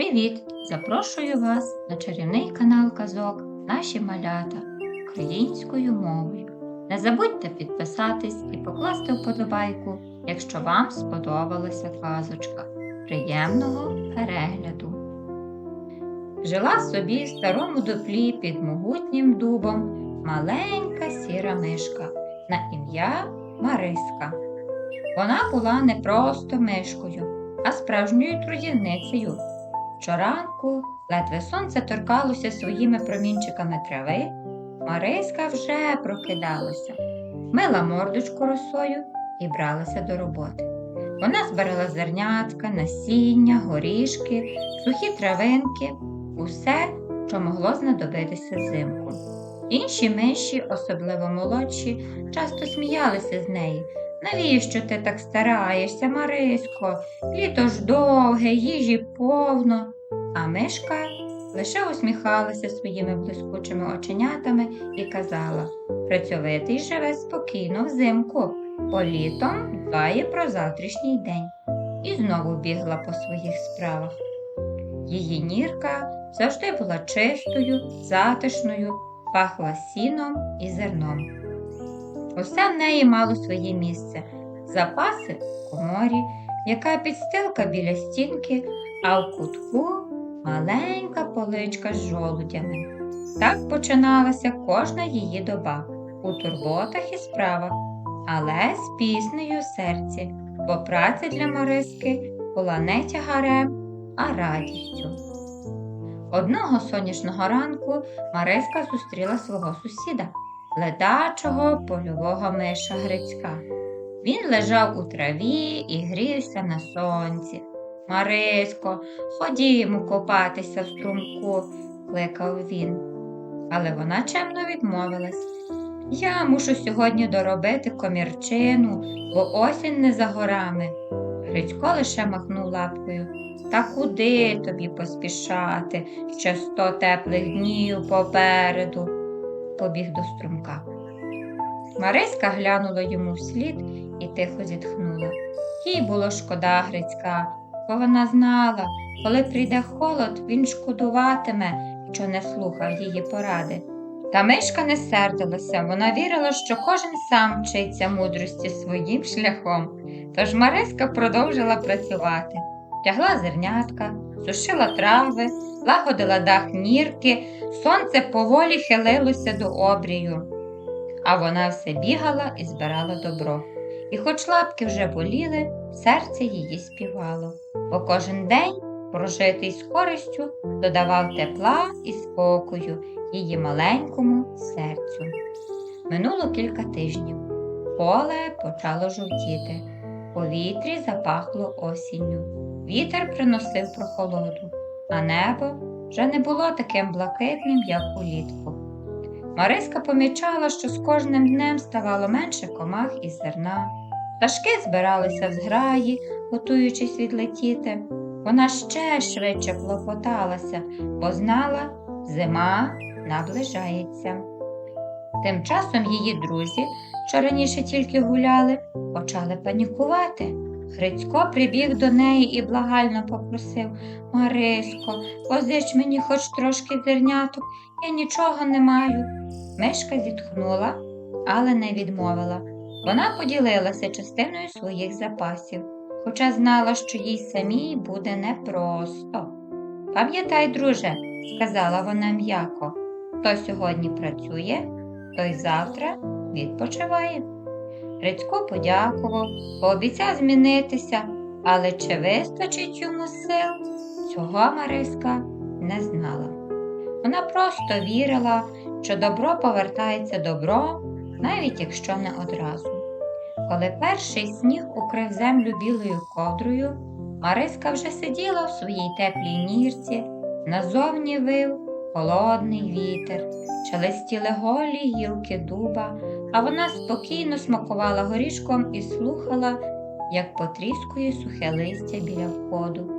Привіт! Запрошую вас на чарівний канал казок Наші малята українською мовою. Не забудьте підписатись і покласти вподобайку, якщо вам сподобалася казочка. Приємного перегляду! Жила собі в старому дуплі під могутнім дубом маленька сіра мишка на ім'я Мариска. Вона була не просто мишкою, а справжньою трудівницею. Щоранку, ледве сонце торкалося своїми промінчиками трави, Мариська вже прокидалася, мила мордочку росою і бралася до роботи. Вона збирала зернятка, насіння, горішки, сухі травинки, усе, що могло знадобитися взимку. Інші миші, особливо молодші, часто сміялися з неї. Навіщо ти так стараєшся, Марисько? Літо ж довге, їжі повно. А мишка лише усміхалася своїми блискучими оченятами і казала Працьовитий живе спокійно взимку, бо літом дбає про завтрашній день. І знову бігла по своїх справах. Її нірка завжди була чистою, затишною, пахла сіном і зерном. Усе в неї мало своє місце запаси в коморі, яка підстилка біля стінки, а в кутку маленька поличка з жолудями. Так починалася кожна її доба у турботах і справах, але з піснею в серці, бо праця для Мариски була не тягарем, а радістю. Одного сонячного ранку Мариска зустріла свого сусіда ледачого польового миша Грицька. Він лежав у траві і грівся на сонці. Мариско, ходімо копатися в струмку, кликав він. Але вона чемно відмовилась. Я мушу сьогодні доробити комірчину, бо осінь не за горами. Грицько лише махнув лапкою. Та куди тобі поспішати? Ще сто теплих днів попереду побіг до струмка. Мариська глянула йому вслід і тихо зітхнула. Їй було шкода Грицька, бо вона знала, коли прийде холод, він шкодуватиме, що не слухав її поради. Та мишка не сердилася, вона вірила, що кожен сам вчиться мудрості своїм шляхом. Тож Мариська продовжила працювати, тягла зернятка, сушила трави, лагодила дах нірки, сонце поволі хилилося до обрію. А вона все бігала і збирала добро. І хоч лапки вже боліли, серце її співало, бо кожен день, прожитий з користю, додавав тепла і спокою її маленькому серцю. Минуло кілька тижнів. Поле почало жовтіти, повітрі запахло осінню. Вітер приносив прохолоду, а небо вже не було таким блакитним, як улітку. Мариска помічала, що з кожним днем ставало менше комах і зерна. Пташки збиралися в зграї, готуючись відлетіти. Вона ще швидше клопоталася, бо знала, зима наближається. Тим часом її друзі, що раніше тільки гуляли, почали панікувати. Грицько прибіг до неї і благально попросив Мариско, позич мені хоч трошки зерняток, я нічого не маю. Мишка зітхнула, але не відмовила. Вона поділилася частиною своїх запасів, хоча знала, що їй самій буде непросто. Пам'ятай, друже, сказала вона м'яко, хто сьогодні працює, той завтра відпочиває. Грицько подякував, пообіцяв змінитися, але чи вистачить йому сил, цього Мариска не знала. Вона просто вірила, що добро повертається добро, навіть якщо не одразу. Коли перший сніг укрив землю білою ковдрою, Мариска вже сиділа в своїй теплій нірці, назовні вив холодний вітер, шелестіли голі гілки дуба, а вона спокійно смакувала горішком і слухала, як потріскує сухе листя біля входу.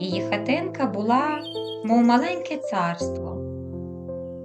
Її хатинка була, мов маленьке царство,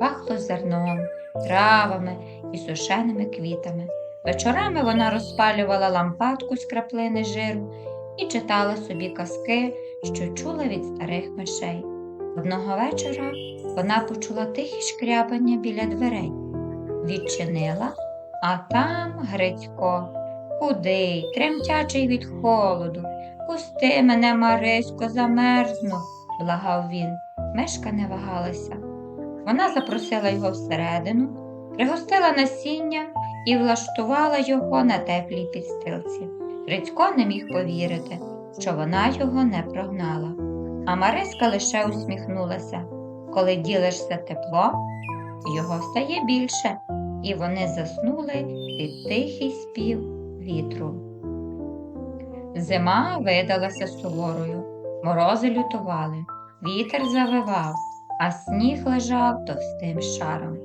пахло зерном, травами і сушеними квітами. Вечорами вона розпалювала лампадку з краплини жиру і читала собі казки, що чула від старих мишей. Одного вечора вона почула тихе шкрябання біля дверей. Відчинила, а там Грицько, худий, тремтячий від холоду. Пусти мене, Марисько, замерзну, благав він. Мишка не вагалася. Вона запросила його всередину, пригостила насіння і влаштувала його на теплій підстилці. Грицько не міг повірити, що вона його не прогнала. А Мариська лише усміхнулася. Коли ділишся теплом, його стає більше, і вони заснули під тихий спів вітру. Зима видалася суворою, морози лютували, вітер завивав, а сніг лежав товстим шаром.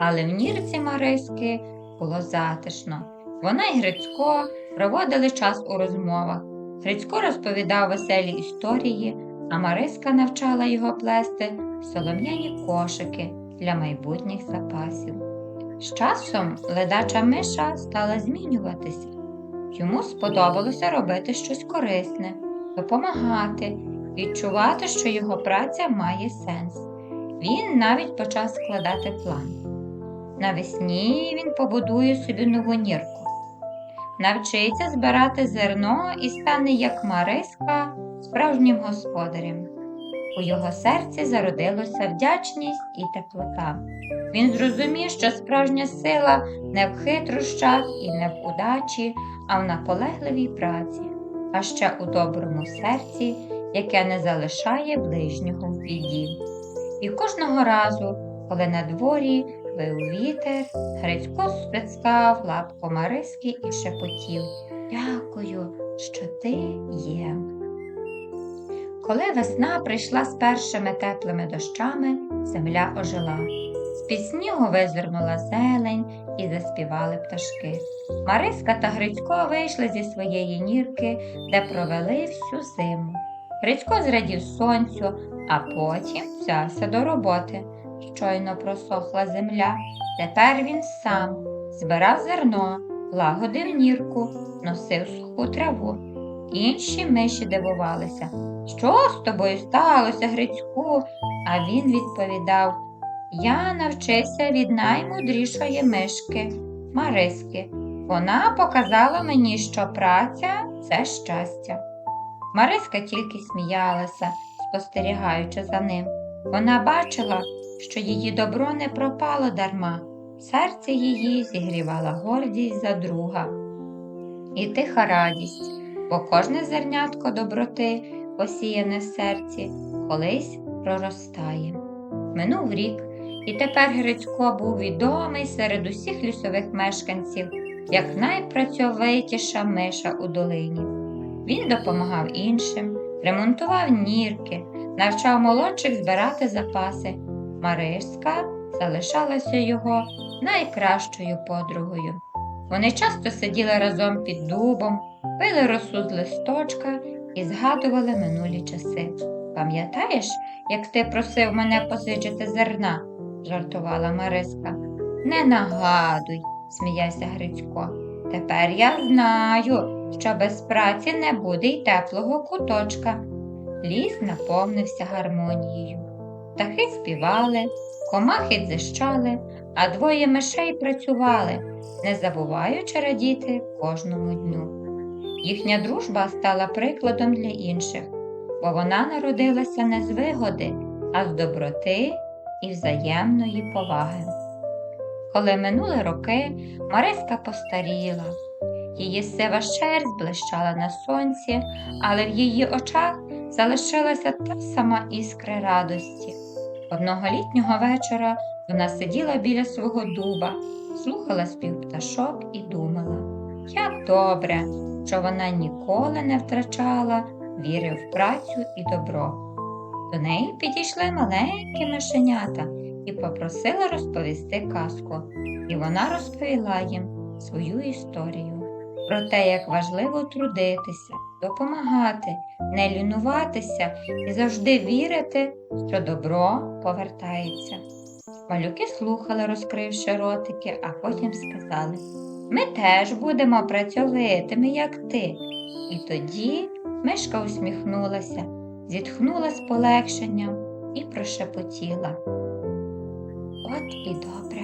Але в нірці Мариськи було затишно. Вона й Грицько проводили час у розмовах. Грицько розповідав веселі історії, а Мариська навчала його плести солом'яні кошики для майбутніх запасів. З часом ледача миша стала змінюватися. Йому сподобалося робити щось корисне, допомагати, відчувати, що його праця має сенс. Він навіть почав складати план. Навесні він побудує собі нову нірку, навчиться збирати зерно і стане, як Мариска, справжнім господарем. У його серці зародилася вдячність і теплота. Він зрозумів, що справжня сила не в хитрощах і не в удачі, а в наполегливій праці, а ще у доброму серці, яке не залишає ближнього в біді. І кожного разу, коли на дворі вив вітер, Грицько стискав лапку Мариски і шепотів Дякую, що ти є. Коли весна прийшла з першими теплими дощами, земля ожила. З-під снігу визирнула зелень і заспівали пташки. Мариска та Грицько вийшли зі своєї нірки, де провели всю зиму. Грицько зрадів сонцю, а потім взявся до роботи. Щойно просохла земля. Тепер він сам збирав зерно, лагодив нірку, носив суху траву. Інші миші дивувалися. Що з тобою сталося, Грицьку? А він відповідав Я навчився від наймудрішої мишки Мариски. Вона показала мені, що праця це щастя. Мариска тільки сміялася, спостерігаючи за ним. Вона бачила, що її добро не пропало дарма, серце її зігрівала гордість за друга і тиха радість, бо кожне зернятко доброти, посіяне в серці, колись проростає. Минув рік, і тепер Грицько був відомий серед усіх лісових мешканців як найпрацьовитіша миша у долині. Він допомагав іншим, ремонтував нірки, навчав молодших збирати запаси. Мариська залишалася його найкращою подругою. Вони часто сиділи разом під дубом, пили росу з листочка і згадували минулі часи. Пам'ятаєш, як ти просив мене позичити зерна? жартувала Мариска. Не нагадуй, сміявся Грицько. Тепер я знаю, що без праці не буде й теплого куточка. Ліс наповнився гармонією. Птахи співали, комахи дзищали, а двоє мишей працювали, не забуваючи радіти кожному дню. Їхня дружба стала прикладом для інших, бо вона народилася не з вигоди, а з доброти і взаємної поваги. Коли минули роки, Мариська постаріла. Її сива шерсть блищала на сонці, але в її очах залишилася та сама іскра радості. Одного літнього вечора вона сиділа біля свого дуба, слухала спів пташок і думала, як добре, що вона ніколи не втрачала віри в працю і добро. До неї підійшли маленькі мишенята і попросили розповісти казку, і вона розповіла їм свою історію про те, як важливо трудитися, допомагати, не лінуватися і завжди вірити, що добро повертається. Малюки слухали, розкривши ротики, а потім сказали Ми теж будемо працьовитими, як ти. І тоді мишка усміхнулася, зітхнула з полегшенням і прошепотіла. От і добре,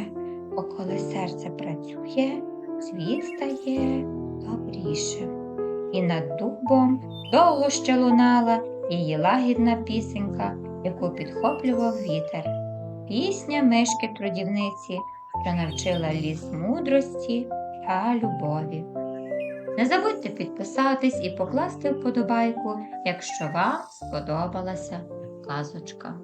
бо коли серце працює, світ стає добрішим. І над дубом довго ще лунала її лагідна пісенька, яку підхоплював вітер. Пісня мишки трудівниці, що навчила ліс мудрості та любові. Не забудьте підписатись і покласти вподобайку, якщо вам сподобалася казочка.